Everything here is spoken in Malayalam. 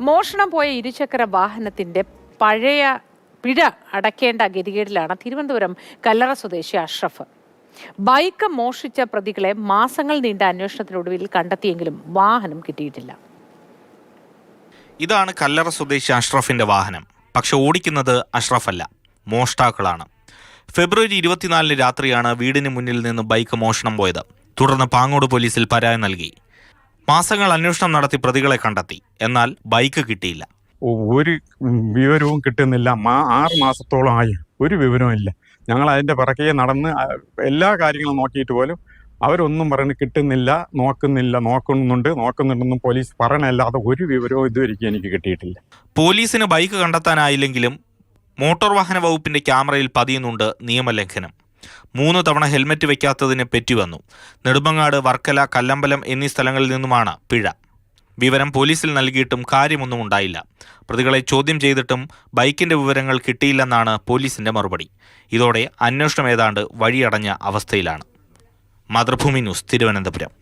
മോഷണം പോയ ഇരുചക്ര വാഹനത്തിന്റെ പഴയ പിഴ അടക്കേണ്ട ഗതികേടിലാണ് തിരുവനന്തപുരം കല്ലറ സ്വദേശി അഷ്റഫ്. ബൈക്ക് മോഷിച്ച പ്രതികളെ മാസങ്ങൾ നീണ്ട അന്വേഷണത്തിനൊടുവിൽ കണ്ടെത്തിയെങ്കിലും വാഹനം കിട്ടിയിട്ടില്ല. ഇതാണ് കല്ലറ സ്വദേശി അഷ്റഫിന്റെ വാഹനം. പക്ഷെ ഓടിക്കുന്നത് അഷ്റഫല്ല മോഷ്ടാക്കളാണ്. ഫെബ്രുവരി ഇരുപത്തിനാലിന് രാത്രിയാണ് വീടിന് മുന്നിൽ നിന്ന് ബൈക്ക് മോഷണം പോയത്. തുടർന്ന് പാങ്ങോട് പോലീസിൽ പരാതി നൽകി. മാസങ്ങൾ അന്വേഷണം നടത്തി പ്രതികളെ കണ്ടെത്തി. എന്നാൽ ബൈക്ക് കിട്ടിയില്ല. ഒരു വിവരവും കിട്ടുന്നില്ല. ആറ് മാസത്തോളമായി ഒരു വിവരവും ഇല്ല. ഞങ്ങൾ അതിന്റെ പിറകെ നടന്ന് എല്ലാ കാര്യങ്ങളും നോക്കിയിട്ട് പോലും അവരൊന്നും പറഞ്ഞ് കിട്ടുന്നില്ല നോക്കുന്നില്ല നോക്കുന്നുണ്ട് നോക്കുന്നുണ്ടെന്നും പോലീസ് പറയണല്ലാതെ ഒരു വിവരവും ഇതുവരെയ്ക്കും എനിക്ക് കിട്ടിയിട്ടില്ല. പോലീസിന് ബൈക്ക് കണ്ടെത്താനായില്ലെങ്കിലും മോട്ടോർ വാഹന വകുപ്പിന്റെ ക്യാമറയിൽ പതിയുന്നുണ്ട് നിയമലംഘനം. മൂന്ന് തവണ ഹെൽമറ്റ് വയ്ക്കാത്തതിന് പെറ്റുവന്നു നെടുമങ്ങാട് വർക്കല കല്ലമ്പലം എന്നീ സ്ഥലങ്ങളിൽ നിന്നുമാണ് പിഴ. വിവരം പോലീസിൽ നൽകിയിട്ടും കാര്യമൊന്നും ഉണ്ടായില്ല. പ്രതികളെ ചോദ്യം ചെയ്തിട്ടും ബൈക്കിന്റെ വിവരങ്ങൾ കിട്ടിയില്ലെന്നാണ് പോലീസിന്റെ മറുപടി. ഇതോടെ അന്വേഷണം ഏതാണ്ട് വഴിയടഞ്ഞ അവസ്ഥയിലാണ്. മാതൃഭൂമി ന്യൂസ് തിരുവനന്തപുരം.